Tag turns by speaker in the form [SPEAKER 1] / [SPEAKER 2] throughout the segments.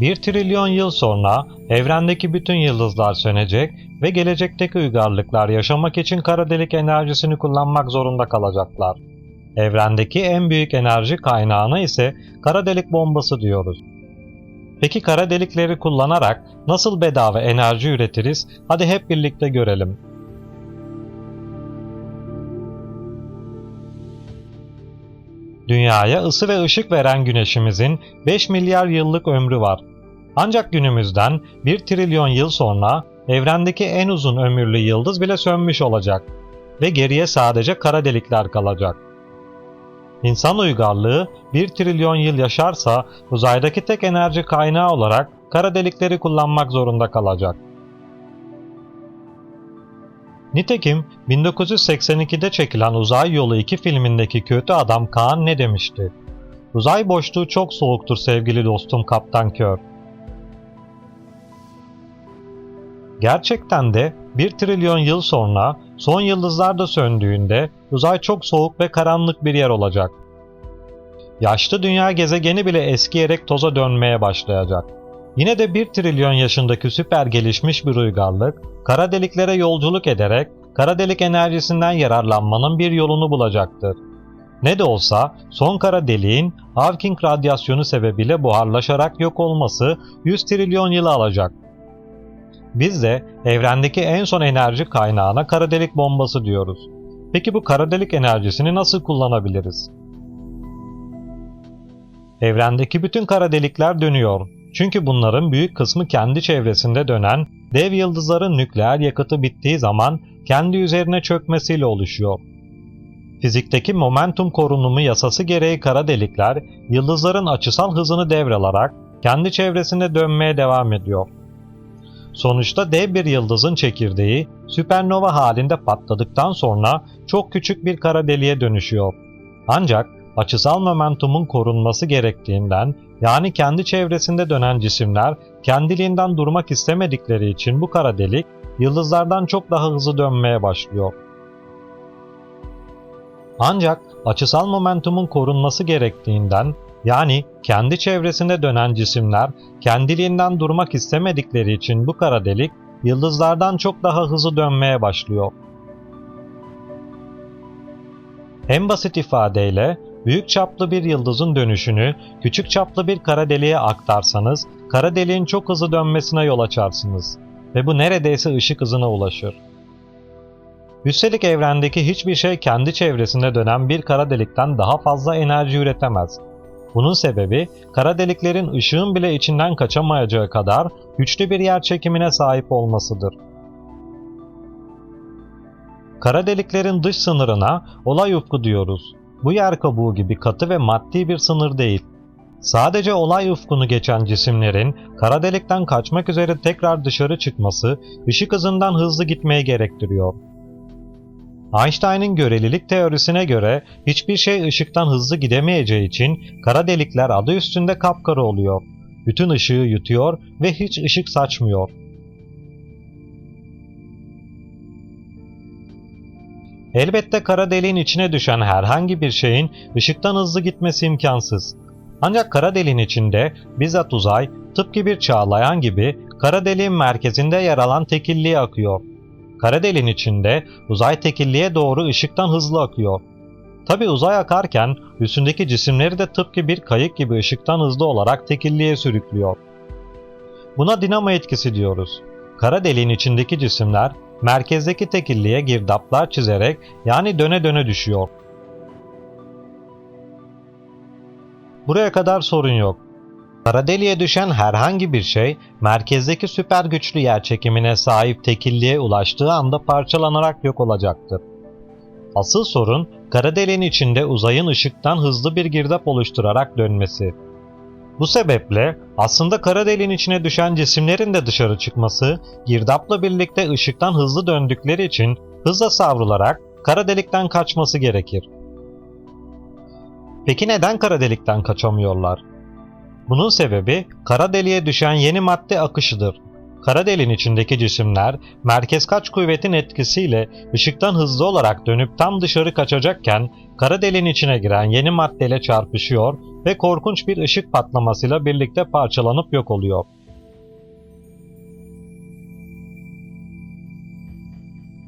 [SPEAKER 1] 1 trilyon yıl sonra evrendeki bütün yıldızlar sönecek ve gelecekteki uygarlıklar yaşamak için kara delik enerjisini kullanmak zorunda kalacaklar. Evrendeki en büyük enerji kaynağına ise kara delik bombası diyoruz. Peki kara delikleri kullanarak nasıl bedava enerji üretiriz? Hadi hep birlikte görelim. Dünyaya ısı ve ışık veren güneşimizin 5 milyar yıllık ömrü var. Ancak günümüzden 1 trilyon yıl sonra evrendeki en uzun ömürlü yıldız bile sönmüş olacak ve geriye sadece kara delikler kalacak. İnsan uygarlığı 1 trilyon yıl yaşarsa uzaydaki tek enerji kaynağı olarak kara delikleri kullanmak zorunda kalacak. Nitekim 1982'de çekilen Uzay Yolu 2 filmindeki kötü adam Kaan ne demişti? Uzay boşluğu çok soğuktur sevgili dostum Kaptan Kör. Gerçekten de 1 trilyon yıl sonra son yıldızlar da söndüğünde uzay çok soğuk ve karanlık bir yer olacak. Yaşlı dünya gezegeni bile eskiyerek toza dönmeye başlayacak. Yine de 1 trilyon yaşındaki süper gelişmiş bir uygarlık, kara deliklere yolculuk ederek kara delik enerjisinden yararlanmanın bir yolunu bulacaktır. Ne de olsa son kara deliğin Hawking radyasyonu sebebiyle buharlaşarak yok olması 100 trilyon yıl alacak. Biz de evrendeki en son enerji kaynağına kara delik bombası diyoruz. Peki bu kara delik enerjisini nasıl kullanabiliriz? Evrendeki bütün kara delikler dönüyor. Çünkü bunların büyük kısmı kendi çevresinde dönen dev yıldızların nükleer yakıtı bittiği zaman kendi üzerine çökmesiyle oluşuyor. Fizikteki momentum korunumu yasası gereği kara delikler yıldızların açısal hızını devralarak kendi çevresinde dönmeye devam ediyor. Sonuçta dev bir yıldızın çekirdeği süpernova halinde patladıktan sonra çok küçük bir kara deliğe dönüşüyor. Ancak açısal momentumun korunması gerektiğinden yani kendi çevresinde dönen cisimler kendiliğinden durmak istemedikleri için bu kara delik yıldızlardan çok daha hızlı dönmeye başlıyor. Ancak açısal momentumun korunması gerektiğinden yani kendi çevresinde dönen cisimler kendiliğinden durmak istemedikleri için bu kara delik yıldızlardan çok daha hızlı dönmeye başlıyor. En basit ifadeyle büyük çaplı bir yıldızın dönüşünü küçük çaplı bir kara deliğe aktarsanız kara deliğin çok hızlı dönmesine yol açarsınız ve bu neredeyse ışık hızına ulaşır. Üstelik evrendeki hiçbir şey kendi çevresinde dönen bir kara delikten daha fazla enerji üretemez. Bunun sebebi kara deliklerin ışığın bile içinden kaçamayacağı kadar güçlü bir yer çekimine sahip olmasıdır. Kara deliklerin dış sınırına olay ufku diyoruz. Bu yer kabuğu gibi katı ve maddi bir sınır değil. Sadece olay ufkunu geçen cisimlerin kara delikten kaçmak üzere tekrar dışarı çıkması ışık hızından hızlı gitmeyi gerektiriyor. Einstein'ın görelilik teorisine göre hiçbir şey ışıktan hızlı gidemeyeceği için kara delikler adı üstünde kapkara oluyor. Bütün ışığı yutuyor ve hiç ışık saçmıyor. Elbette kara deliğin içine düşen herhangi bir şeyin ışıktan hızlı gitmesi imkansız. Ancak kara deliğin içinde bizzat uzay tıpkı bir çağlayan gibi kara deliğin merkezinde yer alan tekilliğe akıyor. Kara deliğin içinde uzay tekilliğe doğru ışıktan hızlı akıyor. Tabi uzay akarken üstündeki cisimleri de tıpkı bir kayık gibi ışıktan hızlı olarak tekilliğe sürüklüyor. Buna dinamo etkisi diyoruz. Kara deliğin içindeki cisimler merkezdeki tekilliğe girdaplar çizerek yani döne döne düşüyor. Buraya kadar sorun yok. Kara deliğe düşen herhangi bir şey merkezdeki süper güçlü yer çekimine sahip tekilliğe ulaştığı anda parçalanarak yok olacaktır. Asıl sorun kara deliğin içinde uzayın ışıktan hızlı bir girdap oluşturarak dönmesi. Bu sebeple aslında kara deliğin içine düşen cisimlerin de dışarı çıkması girdapla birlikte ışıktan hızlı döndükleri için hızla savrularak kara delikten kaçması gerekir. Peki neden kara delikten kaçamıyorlar? Bunun sebebi kara deliğe düşen yeni madde akışıdır. Kara deliğin içindeki cisimler merkez kaç kuvvetin etkisiyle ışıktan hızlı olarak dönüp tam dışarı kaçacakken kara deliğin içine giren yeni maddeyle çarpışıyor ve korkunç bir ışık patlamasıyla birlikte parçalanıp yok oluyor.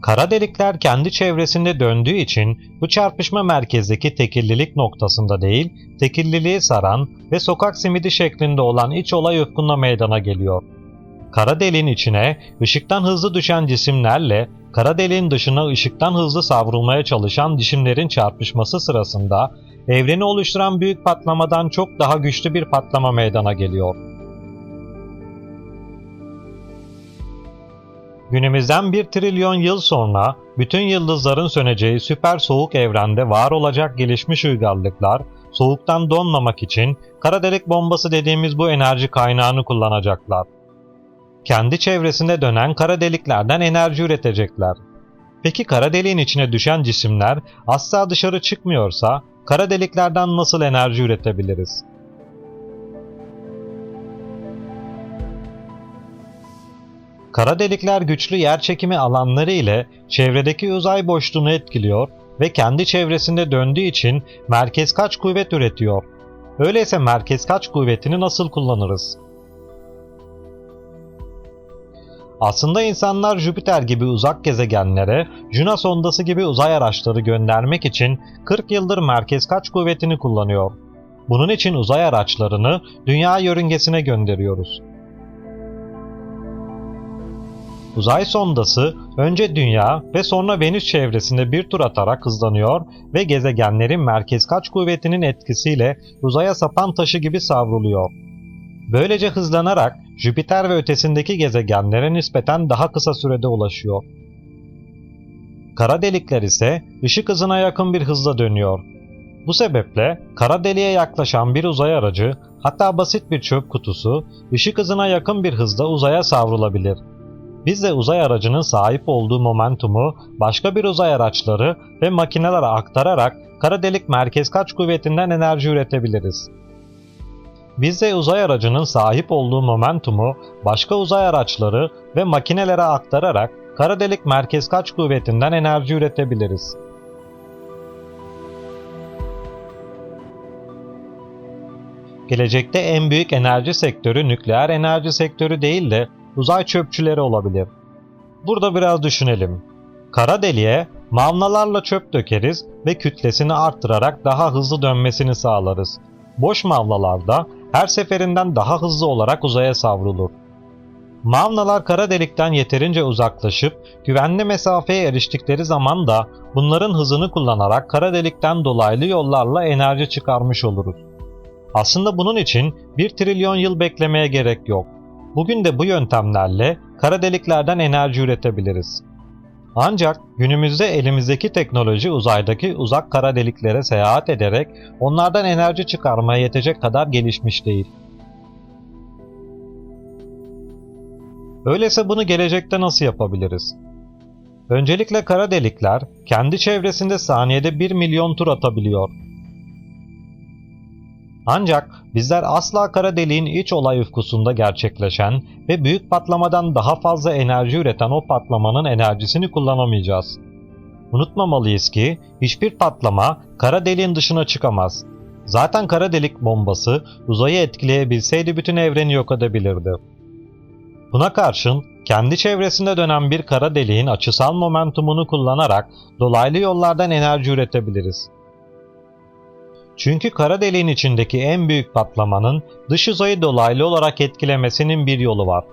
[SPEAKER 1] Kara delikler kendi çevresinde döndüğü için bu çarpışma merkezdeki tekillilik noktasında değil, tekilliliği saran ve sokak simidi şeklinde olan iç olay ufkunda meydana geliyor. Kara deliğin içine ışıktan hızlı düşen cisimlerle kara deliğin dışına ışıktan hızlı savrulmaya çalışan cisimlerin çarpışması sırasında evreni oluşturan büyük patlamadan çok daha güçlü bir patlama meydana geliyor. Günümüzden bir trilyon yıl sonra bütün yıldızların söneceği süper soğuk evrende var olacak gelişmiş uygarlıklar soğuktan donmamak için kara delik bombası dediğimiz bu enerji kaynağını kullanacaklar. Kendi çevresinde dönen kara deliklerden enerji üretecekler. Peki kara deliğin içine düşen cisimler asla dışarı çıkmıyorsa kara deliklerden nasıl enerji üretebiliriz? Kara delikler güçlü yerçekimi alanları ile çevredeki uzay boşluğunu etkiliyor ve kendi çevresinde döndüğü için merkez kaç kuvvet üretiyor. Öyleyse merkez kaç kuvvetini nasıl kullanırız? Aslında insanlar Jüpiter gibi uzak gezegenlere, Juno sondası gibi uzay araçları göndermek için 40 yıldır merkez kaç kuvvetini kullanıyor. Bunun için uzay araçlarını dünya yörüngesine gönderiyoruz. Uzay sondası önce Dünya ve sonra Venüs çevresinde bir tur atarak hızlanıyor ve gezegenlerin merkez kaç kuvvetinin etkisiyle uzaya sapan taşı gibi savruluyor. Böylece hızlanarak Jüpiter ve ötesindeki gezegenlere nispeten daha kısa sürede ulaşıyor. Kara delikler ise ışık hızına yakın bir hızla dönüyor. Bu sebeple kara deliğe yaklaşan bir uzay aracı, hatta basit bir çöp kutusu, ışık hızına yakın bir hızda uzaya savrulabilir. Biz de uzay aracının sahip olduğu momentumu başka bir uzay araçları ve makinelere aktararak kara delik merkez kaç kuvvetinden enerji üretebiliriz. Biz de uzay aracının sahip olduğu momentumu başka uzay araçları ve makinelere aktararak kara delik merkez kaç kuvvetinden enerji üretebiliriz. Gelecekte en büyük enerji sektörü nükleer enerji sektörü değil de uzay çöpçüleri olabilir. Burada biraz düşünelim. Kara deliğe mavnalarla çöp dökeriz ve kütlesini arttırarak daha hızlı dönmesini sağlarız. Boş mavnalarda her seferinden daha hızlı olarak uzaya savrulur. Mavnalar kara delikten yeterince uzaklaşıp güvenli mesafeye eriştikleri zaman da bunların hızını kullanarak kara delikten dolaylı yollarla enerji çıkarmış oluruz. Aslında bunun için 1 trilyon yıl beklemeye gerek yok. Bugün de bu yöntemlerle kara deliklerden enerji üretebiliriz. Ancak günümüzde elimizdeki teknoloji uzaydaki uzak kara deliklere seyahat ederek onlardan enerji çıkarmaya yetecek kadar gelişmiş değil. Öyleyse bunu gelecekte nasıl yapabiliriz? Öncelikle kara delikler kendi çevresinde saniyede 1 milyon tur atabiliyor. Ancak bizler asla kara deliğin iç olay ufkusunda gerçekleşen ve büyük patlamadan daha fazla enerji üreten o patlamanın enerjisini kullanamayacağız. Unutmamalıyız ki hiçbir patlama kara deliğin dışına çıkamaz. Zaten kara delik bombası uzayı etkileyebilseydi bütün evreni yok edebilirdi. Buna karşın kendi çevresinde dönen bir kara deliğin açısal momentumunu kullanarak dolaylı yollardan enerji üretebiliriz. Çünkü kara deliğin içindeki en büyük patlamanın dış uzayı dolaylı olarak etkilemesinin bir yolu var.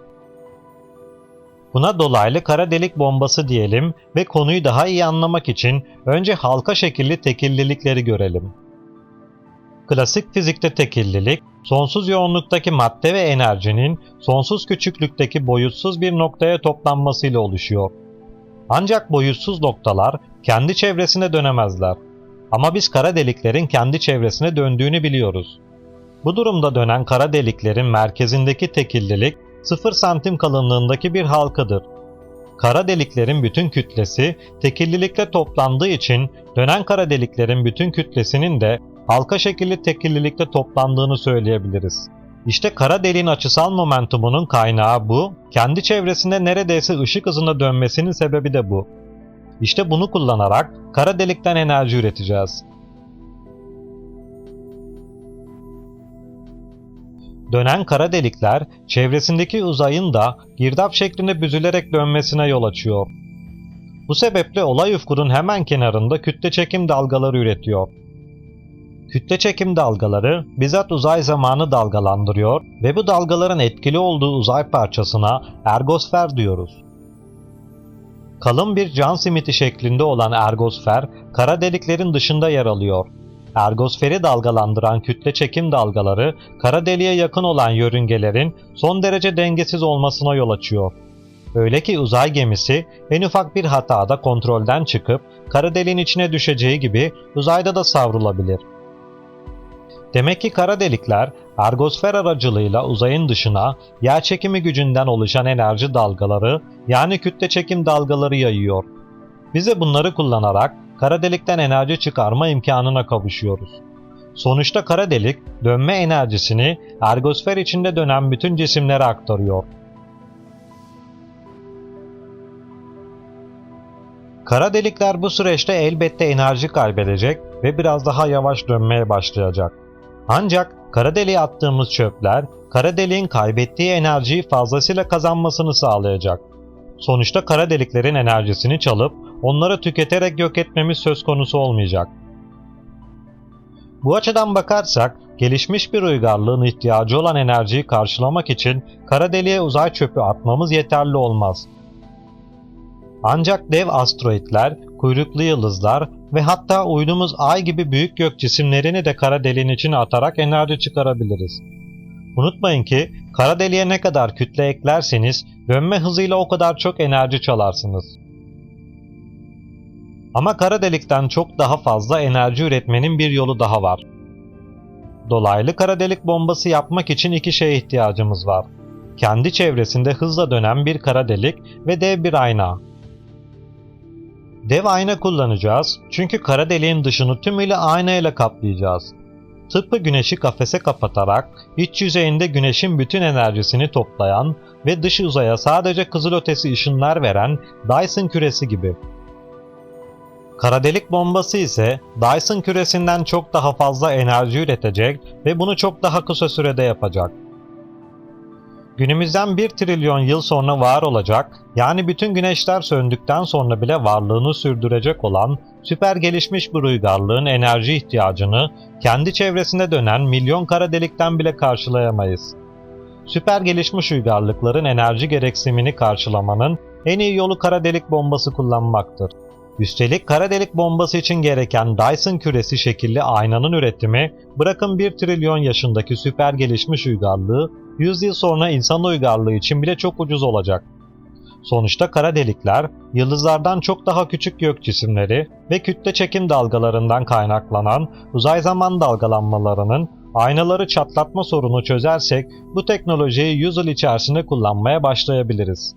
[SPEAKER 1] Buna dolaylı kara delik bombası diyelim ve konuyu daha iyi anlamak için önce halka şekilli tekillilikleri görelim. Klasik fizikte tekillilik, sonsuz yoğunluktaki madde ve enerjinin sonsuz küçüklükteki boyutsuz bir noktaya toplanmasıyla oluşuyor. Ancak boyutsuz noktalar kendi çevresine dönemezler. Ama biz kara deliklerin kendi çevresine döndüğünü biliyoruz. Bu durumda dönen kara deliklerin merkezindeki tekillilik 0 santim kalınlığındaki bir halkadır. Kara deliklerin bütün kütlesi tekillilikle toplandığı için dönen kara deliklerin bütün kütlesinin de halka şekilli tekillilikte toplandığını söyleyebiliriz. İşte kara deliğin açısal momentumunun kaynağı bu, kendi çevresinde neredeyse ışık hızında dönmesinin sebebi de bu. İşte bunu kullanarak kara delikten enerji üreteceğiz. Dönen kara delikler çevresindeki uzayın da girdap şeklinde büzülerek dönmesine yol açıyor. Bu sebeple olay ufkunun hemen kenarında kütle çekim dalgaları üretiyor. Kütle çekim dalgaları bizzat uzay zamanı dalgalandırıyor ve bu dalgaların etkili olduğu uzay parçasına ergosfer diyoruz. Kalın bir can simiti şeklinde olan ergosfer kara deliklerin dışında yer alıyor. Ergosferi dalgalandıran kütle çekim dalgaları kara deliğe yakın olan yörüngelerin son derece dengesiz olmasına yol açıyor. Öyle ki uzay gemisi en ufak bir hatada kontrolden çıkıp kara deliğin içine düşeceği gibi uzayda da savrulabilir. Demek ki kara delikler ergosfer aracılığıyla uzayın dışına yer çekimi gücünden oluşan enerji dalgaları yani kütle çekim dalgaları yayıyor. Bize bunları kullanarak kara delikten enerji çıkarma imkanına kavuşuyoruz. Sonuçta kara delik dönme enerjisini ergosfer içinde dönen bütün cisimlere aktarıyor. Kara delikler bu süreçte elbette enerji kaybedecek ve biraz daha yavaş dönmeye başlayacak. Ancak kara deliğe attığımız çöpler kara deliğin kaybettiği enerjiyi fazlasıyla kazanmasını sağlayacak. Sonuçta kara deliklerin enerjisini çalıp onları tüketerek yok etmemiz söz konusu olmayacak. Bu açıdan bakarsak gelişmiş bir uygarlığın ihtiyacı olan enerjiyi karşılamak için kara deliğe uzay çöpü atmamız yeterli olmaz. Ancak dev asteroitler, kuyruklu yıldızlar ve hatta uydumuz ay gibi büyük gök cisimlerini de kara deliğin içine atarak enerji çıkarabiliriz. Unutmayın ki kara deliğe ne kadar kütle eklerseniz dönme hızıyla o kadar çok enerji çalarsınız. Ama kara delikten çok daha fazla enerji üretmenin bir yolu daha var. Dolaylı kara delik bombası yapmak için iki şeye ihtiyacımız var. Kendi çevresinde hızla dönen bir kara delik ve dev bir ayna. Dev ayna kullanacağız çünkü kara deliğin dışını tümüyle ayna ile kaplayacağız. Tıpkı güneşi kafese kapatarak iç yüzeyinde güneşin bütün enerjisini toplayan ve dış uzaya sadece kızılötesi ışınlar veren Dyson küresi gibi. Kara delik bombası ise Dyson küresinden çok daha fazla enerji üretecek ve bunu çok daha kısa sürede yapacak. Günümüzden 1 trilyon yıl sonra var olacak, yani bütün güneşler söndükten sonra bile varlığını sürdürecek olan süper gelişmiş bir uygarlığın enerji ihtiyacını kendi çevresinde dönen milyon kara delikten bile karşılayamayız. Süper gelişmiş uygarlıkların enerji gereksinimini karşılamanın en iyi yolu kara delik bombası kullanmaktır. Üstelik kara delik bombası için gereken Dyson küresi şekilli aynanın üretimi bırakın 1 trilyon yaşındaki süper gelişmiş uygarlığı 100 yıl sonra insan uygarlığı için bile çok ucuz olacak. Sonuçta kara delikler, yıldızlardan çok daha küçük gök cisimleri ve kütle çekim dalgalarından kaynaklanan uzay zaman dalgalanmalarının aynaları çatlatma sorunu çözersek bu teknolojiyi 100 yıl içerisinde kullanmaya başlayabiliriz.